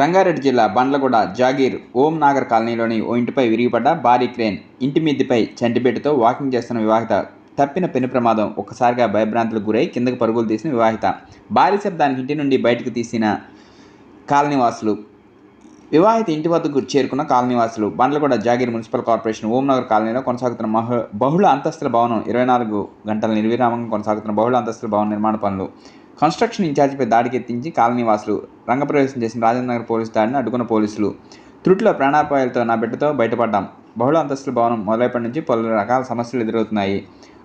రంగారెడ్డి జిల్లా బండ్లగూడ జాగీర్ ఓం నాగర్ కాలనీలోని ఓ ఇంటిపై విరిగిపడ్డ భారీ క్రేన్ ఇంటి మిద్దిపై చంటిబెట్టుతో వాకింగ్ చేస్తున్న వివాహిత తప్పిన పెను ప్రమాదం ఒక్కసారిగా భయభ్రాంతులకు గురై కిందకు పరుగులు తీసిన వివాహిత. భారీ శబ్దానికి ఇంటి నుండి బయటకు తీసిన కాలనీవాసులు. వివాహిత ఇంటి వద్దకు చేరుకున్న కాలనీవాసులు. బండ్లగూడ జాగీర్ మున్సిపల్ కార్పొరేషన్ ఓంనగర్ కాలనీలో కొనసాగుతున్న మహ బహుళ అంతస్తుల భవనం ఇరవై నాలుగు గంటల నిర్విరామంగా కొనసాగుతున్న బహుళ అంతస్తుల భవన నిర్మాణ పనులు. కన్స్ట్రక్షన్ ఇన్ఛార్జిపై దాడికి ఎత్తించి కాలనీవాసులు రంగప్రవేశం చేసిన రాజేంద్ర నగర్ పోలీసు దాడిని అడ్డుకున్న పోలీసులు. త్రుట్లో ప్రాణాపాయాలతో నా బిడ్డతో బయటపడ్డాం. బహుళ అంతస్తుల భవనం మొదలైనప్పటి నుంచి పలు రకాల సమస్యలు ఎదురవుతున్నాయి.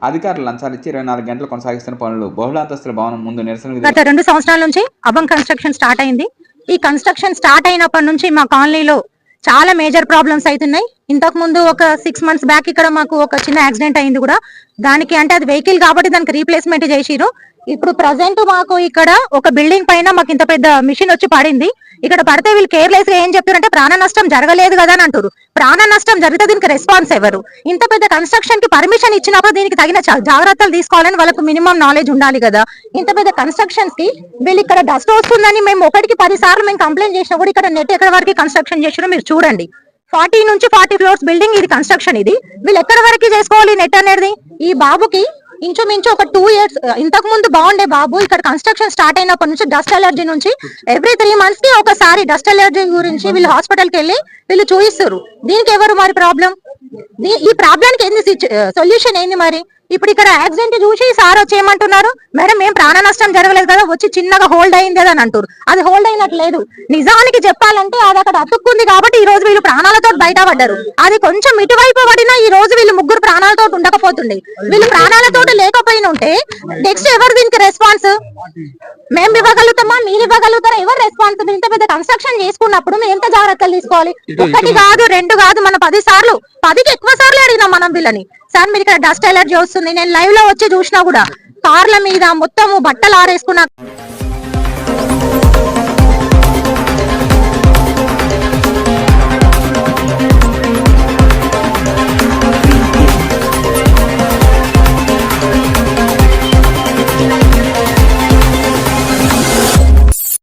అధికారులు లంచాలు ఇచ్చి ఇరవై నాలుగు గంటలు కొనసాగిస్తున్న పనులు బహుళ అంతస్తుల భవనం ముందు నిరసన గత రెండు సంవత్సరాల నుంచి అబం కన్స్ట్రక్షన్ స్టార్ట్ అయింది. ఈ కన్స్ట్రక్షన్ స్టార్ట్ అయినప్పటి నుంచి మా కాలనీలో చాలా మేజర్ ప్రాబ్లమ్స్ అవుతున్నాయి. ఇంతకు ముందు ఒక సిక్స్ మంత్స్ బ్యాక్ ఇక్కడ మాకు ఒక చిన్న యాక్సిడెంట్ అయింది కూడా. దానికి అంటే అది వెహికల్ కాబట్టి దానికి రీప్లేస్మెంట్ చేసిరు ఇప్పుడు ప్రజెంట్ మాకు ఇక్కడ ఒక బిల్డింగ్ పైన మాకు ఇంత పెద్ద మిషన్ వచ్చి పడింది. ఇక్కడ పడితే వీళ్ళు కేర్లెస్గా ఏం చెప్తారంటే ప్రాణ నష్టం జరగలేదు కదా అని అంటారు ప్రాణ నష్టం జరిగితే దీనికి రెస్పాన్స్ ఎవరు? ఇంత పెద్ద కన్స్ట్రక్షన్కి పర్మిషన్ ఇచ్చినప్పుడు దీనికి తగిన జాగ్రత్తలు తీసుకోవాలని వాళ్ళకు మినిమం నాలెడ్జ్ ఉండాలి కదా. ఇంత పెద్ద కన్స్ట్రక్షన్స్కి వీళ్ళు ఇక్కడ డస్ట్ వస్తుందని మేము ఒకటికి పది సార్లు మేము కంప్లైంట్ చేసినా కూడా ఇక్కడ నెట్ ఎక్కడ వరకు కన్స్ట్రక్షన్ చేసినా మీరు చూడండి. ఫార్టీ నుంచి ఫార్టీ ఫ్లోర్స్ బిల్డింగ్ ఇది కన్స్ట్రక్షన్ ఇది. వీళ్ళు ఎక్కడ వరకు చేసుకోవాలి నెట్ అనేది? ఈ బాబుకి ఇంచుమించు ఒక టూ ఇయర్స్ ఇంతకు ముందు బాగుండే బాబు ఇక్కడ కన్స్ట్రక్షన్ స్టార్ట్ అయినప్పటి నుంచి డస్ట్ అలర్జీ నుంచి ఎవ్రీ త్రీ మంత్స్కి ఒకసారి డస్ట్ అలర్జీ గురించి వీళ్ళు హాస్పిటల్కి వెళ్ళి వీళ్ళు చూయిస్తారు. దీనికి ఎవరు మరి ప్రాబ్లం? ఈ ప్రాబ్లం కి ఏంది సొల్యూషన్ ఏంది మరి? ఇప్పుడు ఇక్కడ యాక్సిడెంట్ చూసి సార్ వచ్చి ఏమంటున్నారు మేడం ఏం ప్రాణ నష్టం జరగలేదు కదా వచ్చి చిన్నగా హోల్డ్ అయింది కదా అని అంటారు అది హోల్డ్ అయినట్లేదు. నిజానికి చెప్పాలంటే అది అక్కడ అతుక్కుంది కాబట్టి ఈ రోజు వీళ్ళు ప్రాణాలతో బయట పడ్డారు అది కొంచెం ఇటువైపు పడినా ఈ రోజు వీళ్ళు ముగ్గురు ప్రాణాలతో ఉండకపోతుండే. వీళ్ళు ప్రాణాలతో లేకపోయినా నెక్స్ట్ ఎవరు దీనికి రెస్పాన్స్ మేము ఇవ్వగలుగుతామా? మీరు ఇవ్వగలుగుతారా? ఎవరు రెస్పాన్స్ ఇంత పెద్ద కన్స్ట్రక్షన్ చేసుకున్నప్పుడు మేము ఎంత జాగ్రత్తలు తీసుకోవాలి? ఒకటి కాదు రెండు కాదు మన పది సార్లు. పదికి ఎక్కువ సార్లు అడిగినాం మనం వీళ్ళని. సార్ మీరు ఇక్కడ డస్ట్ ఎలర్జీ వస్తుంది నేను లైవ్లో వచ్చి చూసినా కూడా కార్ల మీద మొత్తము బట్టలు ఆరేసుకున్న